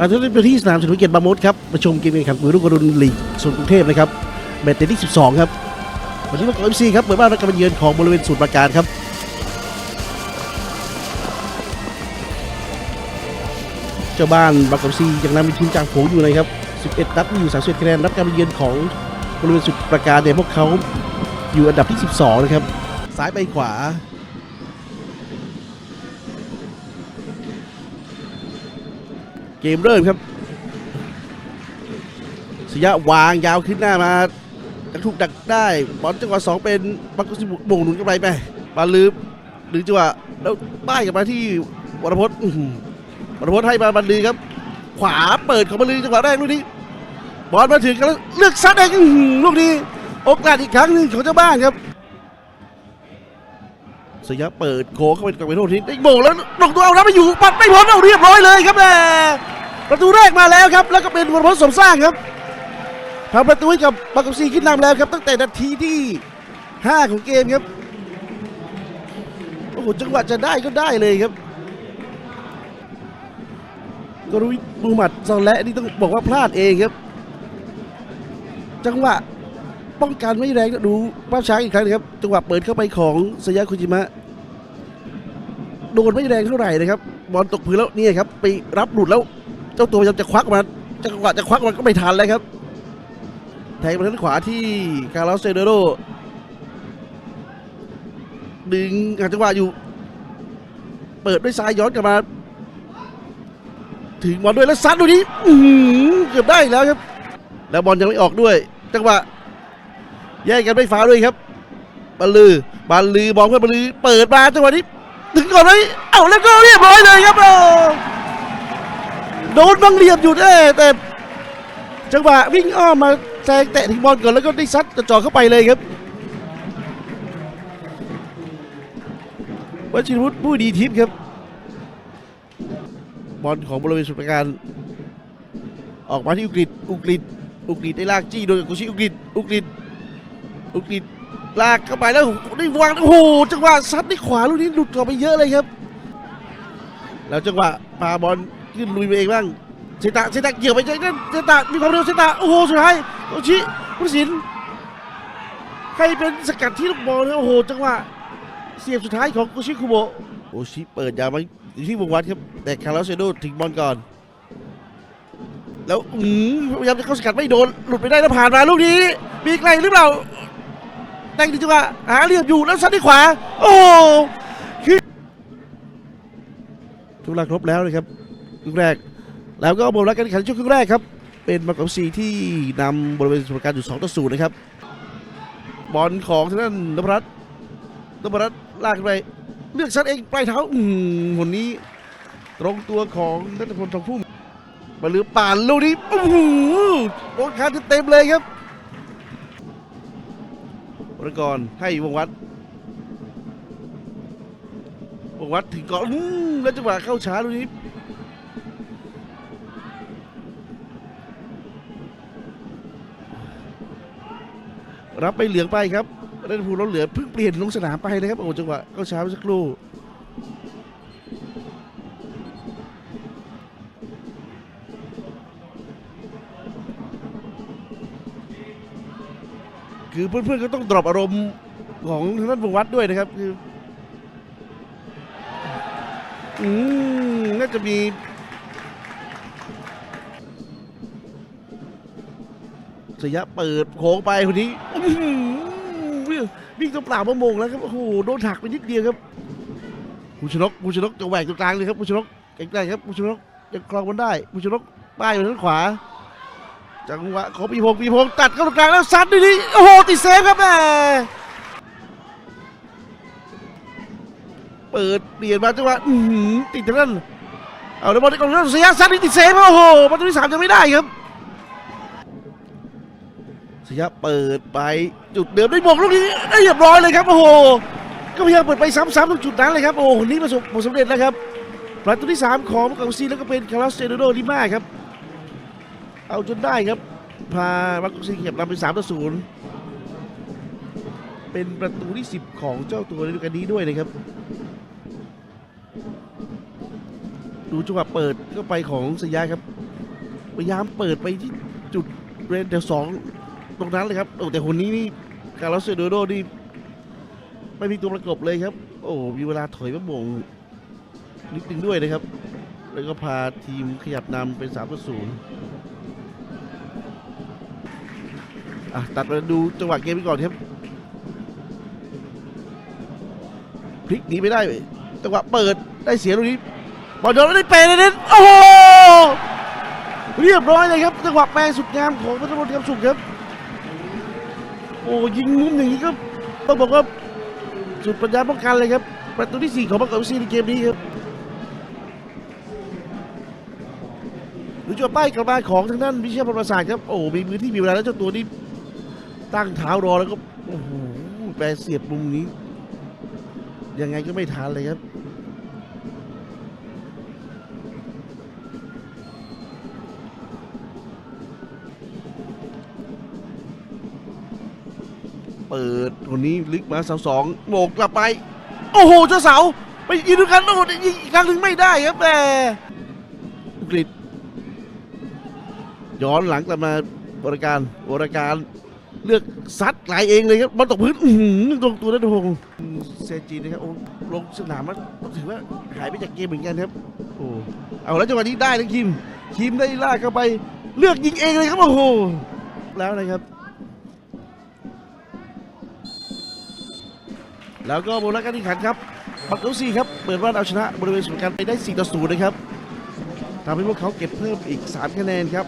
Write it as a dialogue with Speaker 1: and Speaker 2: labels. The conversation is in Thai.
Speaker 1: อาทุกท่านที่สนามเฉลิมพระเกียรติบางมดครับมาชมเกมแข่งขันมวยรุ่งอรุณลีกโซนกรุงเทพนะครับแมตช์เดนที่ 12 ครับวันนี้มาเกาเอฟซีครับเปิดบ้านรับการเยือนของบริเวณสูตรประการครับเจ้าบ้านบางกอกซียังนำมีทีมจากฝูงอยู่นะครับ 11 นัดมีอยู่ 31คะแนนรับการเยือนของบริเวณสุดประการเนี่ยพวกเขาอยู่อันดับที่ 12 นะครับ ซ้ายไปขวา เกมเริ่มครับสยะวางยาวขึ้นหน้ามาจะถูกดักได้บอลจังหวะสองเป็นบักกุสิบุ่งหนุนกันไปไปบอลลืมหรือจังหวะแล้วป้ายกลับมาที่วรพจน์วรพจน์ให้มาบันลือครับ ขวาเปิดของบันลือจังหวะแรกลูกนี้บอลมาถึงกันแล้วเลือกซัดเองลูกนี้โอกาสอีกครั้งหนึ่งของเจ้าบ้านครับ สยะเปิดโค้งเข้าไปกับไปโทษทีได้โบแล้วลงตัวเอาแล้วไม่อยู่ปัดไม่พ้นเอาเรียบร้อยเลยครับแม่ประตูแรกมาแล้วครับ แล้วก็เป็นวรพจน์สมสร้างครับทำประตูให้กับบางกอกซีขึ้นนำแล้วครับ ตั้งแต่นาทีที่ 5 ของเกมครับโอ้โหจังหวะจะได้ก็ได้เลยครับกรุยมูมัดซอลและนี่ต้องบอกว่าพลาดเองครับ จังหวะป้องกันไม่แรงดูภาพช้าอีกครั้งนะครับ จังหวะเปิดเข้าไปของสยาคุจิมะ โดนไม่แรงเท่าไหร่นะครับบอลตกพื้นแล้วนี่ครับไปรับหลุดแล้ว เจ้าตัวพยายามจะควักมาจังหวะจะควักมันก็ไม่ทันแล้วครับ แทงไปทางขวาที่คาร์ลสเซเดโรดึงหาจังหวะอยู่ เปิดด้วยซ้ายย้อนกลับมา ถึงบอลด้วยแล้วซัดดูนี้เกือบได้แล้วครับ แล้วบอลยังไม่ออกด้วย จังหวะแย่งกันไม่ฟ้าด้วยครับบอลลือบอลลือบอลเพื่อนบอลลือ เปิดมาจังหวะนี้ ถึงก่อนไหมเอ้าแล้วก็เรียบร้อยเลยครับโอ้โดนบังเหลี่ยมอยู่เอ้แต่จังหวะวิ่งอ้อมมาแซงแตะถึงบอลก่อนแล้วก็ได้ซัดกระจอเข้าไปเลยครับวัชิรวุฒิผู้ดีทิพย์ครับ บอลของบริเวณสุดประการ ออกมาที่อุกฤษอุกฤษอุกฤษได้ลากจี้โดยกุชิอุกฤษอุกฤษอุกฤษ ลากเข้าไปแล้วได้วางโอ้โหจังหวะซัดด้วยขวาลูกนี้หลุดออกไปเยอะเลยครับ แล้วจังหวะพาบอลขึ้นลุยไปเองบ้างเซตะเซตะเกี่ยวไปใจนั่นเซตะมีความเร็วเซตะโอ้โหสุดท้ายโอชิพุทธศิลป์ใครเป็นสกัดที่ลูกบอลโอ้โหจังหวะเสียบสุดท้ายของโอชิคุโบโอชิเปิดยาวมาอยู่ที่วงวัดครับแต่คาร์ลเซโดถึงบอลก่อน แล้วอืมพยายามจะเข้าสกัดไม่โดนหลุดไปได้แล้วผ่านมาลูกนี้ มีใครหรือเปล่า แต่งดีจังหวะหาเหลี่ยมอยู่แล้วซัดที่ขวา โอ้โหคือทุกหลักครบแล้วเลยครับลูกแรก แล้วก็บอลรักการแข่งขันช่วงครึ่งแรกครับ เป็นบากอกซีที่นำบริเวณสมการอยู่2ต่อ0นะครับ บอลของทางด้านนพรัตน์นพรัตน์ลากไปเลือกชัดเองปลายเท้าอืมคนนี้ตรงตัวของนัทพลทองพุ่มมาลือป่านลูกนี้โอ้โหโดนคาเต็มเลยครับ วรกรให้วงวัดวงวัดถึงก่อนอแล้วจังหวะเข้าช้าลูกนี้รับไปเหลืองไปครับเล่นภูรถเหลือเพิ่งเปลี่ยนลงสนามไปนะครับโอ้จังหวะเข้าช้าไปสักครู่ คือเพื่อนๆก็ต้องดรอปอารมณ์ของทางด้านวงวัดด้วยนะครับคืออืมน่าจะมีสยะเปิดโค้งไปคนนี้วิ่งตัวเปล่ามามงแล้วครับโอ้โหโดนถักไปนิดเดียวครับภูชนกภูชนกจะแหวกตรงกลางเลยครับภูชนกเก่งได้ครับภูชนกยังคลองบอลได้ภูชนกป้ายอยู่ทางขวา จังหวะของปีพงปีพงตัดเข้าตรงกลางแล้วซัดดีๆโอ้โหติดเซฟครับแม่เปิดเปลี่ยนมาจังหวะติดทางนั้นเอาแล้วบอลที่กองหน้าเสียซัดนี่ติดเซฟโอ้โหประตูที่สามยังไม่ได้ครับสยเปิดไปจุดเดิมได้บวกลูกนี้ได้เรียบร้อยเลยครับโอ้โหก็พยายามเปิดไปซ้ำๆตรงจุดนั้นเลยครับโอ้โหนนี้ประสบผลสำเร็จแล้วครับประตูที่ 3 ของกังซีแล้วก็เป็นคาร์ลสเซโดโดลิมาครับ เอาจนได้ครับ พาบักซีเก็บนำเป็น3ต่อ0เป็นประตูที่ 10 ของเจ้าตัวในฤดูกาลนี้ด้วยนะครับ ดูจังหวะเปิดเข้าไปของสยาครับ พยายามเปิดไปที่จุดเรนเดลสองตรงนั้นเลยครับโอ้แต่คนนี้นี่การลอสเซโดโดนี่ไม่มีตัวประกบเลยครับ โอ้มีเวลาถอยมาบ่งนิดนึงด้วยนะครับ แล้วก็พาทีมขยับนำเป็น3ต่อ0 อะตัดมาดูจังหวะเกมไปก่อนครับพลิกหนีไม่ได้จังหวะเปิดได้เสียตรงนี้บอลโดนแล้วได้เปย์เลยน้นโอ้โหเรียบร้อยเลยครับจังหวะแปลงสุดงามของพัทรพลคำสุขครับโอ้ยิงมุมอย่างนี้ก็ต้องบอกว่าสุดปัญญาป้องกันเลยครับประตูที่ 4 ของบางกอกซีในเกมนี้ครับดูจังหวะป้ายกลับมาของทางด้านวิเชียรพรประสาทครับโอ้มีมือที่มีเวลาแล้วเจ้าตัวนี้ ตั้งเท้ารอแล้วก็โอ้โหแปรเสียบมุมนี้ ยังไงก็ไม่ทันเลยครับเปิดคนนี้ลึกมาเสาสองโบกกลับไป โอ้โหเจ้าเสาไปยิงด้วยกันโอ้โหยิงอีกครั้งหนึ่งไม่ได้ครับแต่กฤษย้อนหลังกลับมาบริการบริการ เลือกซัดไหลเองเลยครับบอลตกพื้นอื้อหือตรงตัวนัทพงศ์เซจีนะครับโอ้ลงสนามมันต้องถือว่าหายไปจากเกมเหมือนกันครับโอ้เอาแล้วจังหวะนี้ได้ทั้งคิมคิมได้ลากเข้าไป เลือกยิงเองเลยครับโอ้โหแล้วนะครับ แล้วก็โบนัสการแข่งขันครับบักเกลซีครับเปิดบ้านเอาชนะบริเวณสมการไปได้4ต่อ0นะครับทำให้พวกเขาเก็บเพิ่มอีก 3 คะแนนครับ